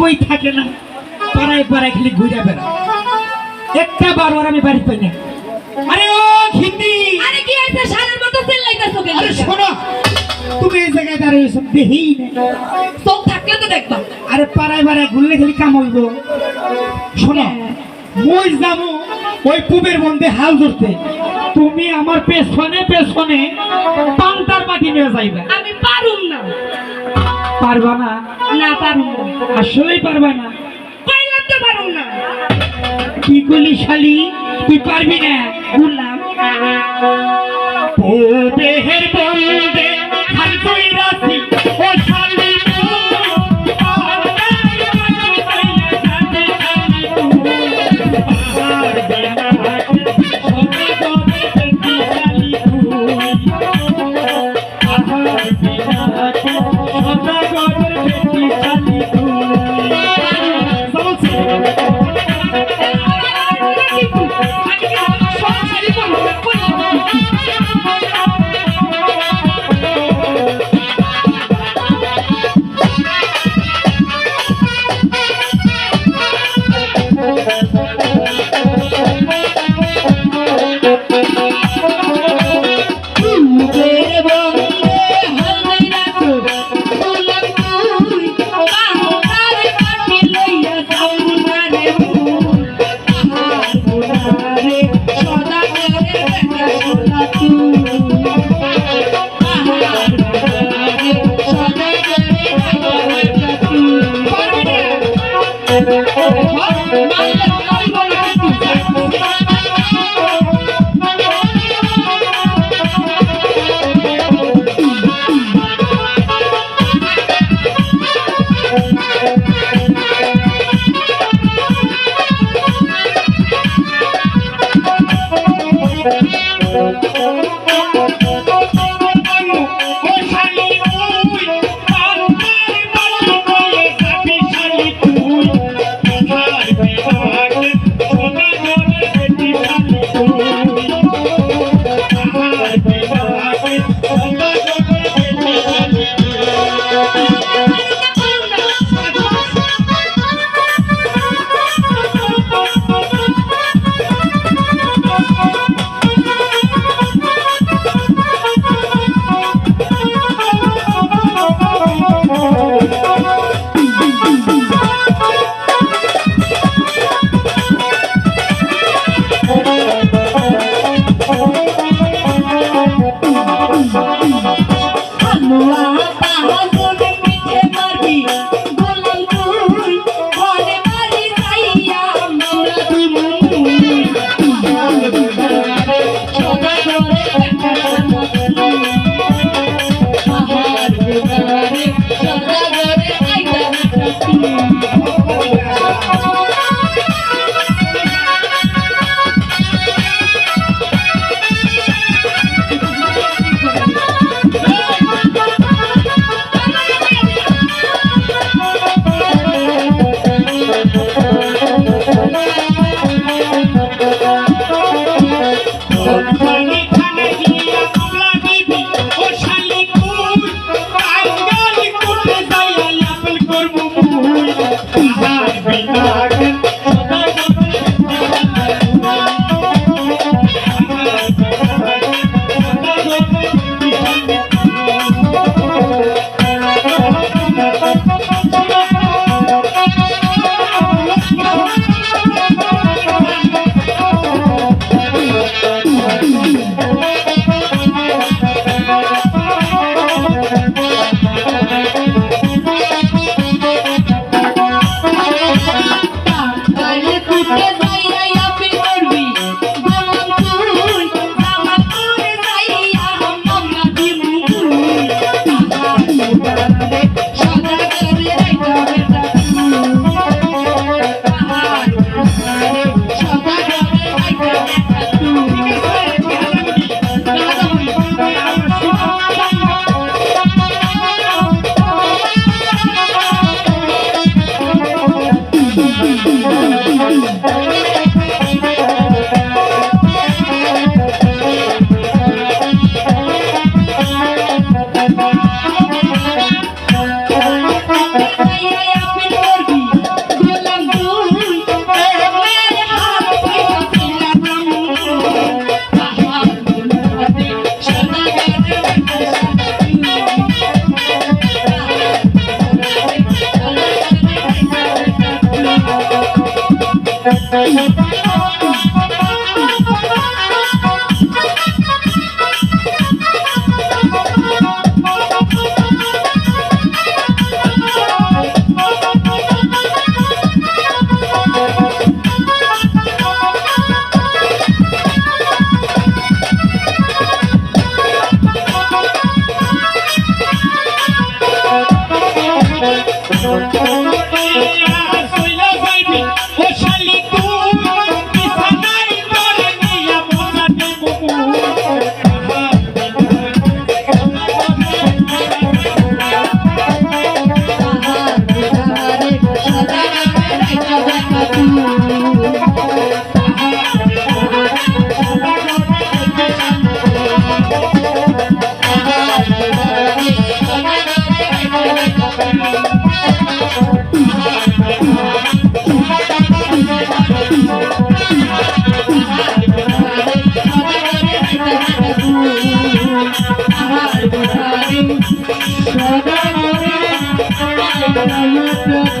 কই থাকে না? পাড়ায় পাড়ায় খালি ঘুরে বেড়া একটা বারবার আমি বাড়ি পাই না আরে ও ঘিন্দি আরে কি হইছে সারের মতো চিল্লাইতাছো কেন? আরে শোনো তুমি এই জায়গায় দাঁড়িয়ে সব না। চোখ থাকলে তো দেখবা। আরে পাড়ায় পাড়ায় ঘুরলে খালি কাম হইব শোনো মই যাব ওই পুবের মধ্যে হাল ধরতে। তুমি আমার পেছনে পেছনে পান্তার পাটি নিয়ে যাইবে। আমি পারুম না। পারবা না। না পারুম না আসলেই পারবা না। পাইলাম তো পারুম না। কি করলি শালি? তুই পারবি না। বললাম Thank you. সইলা যাইবি ও শালি তুই বিছানায় তোরে নিয়া মোজা দেবো Thank you.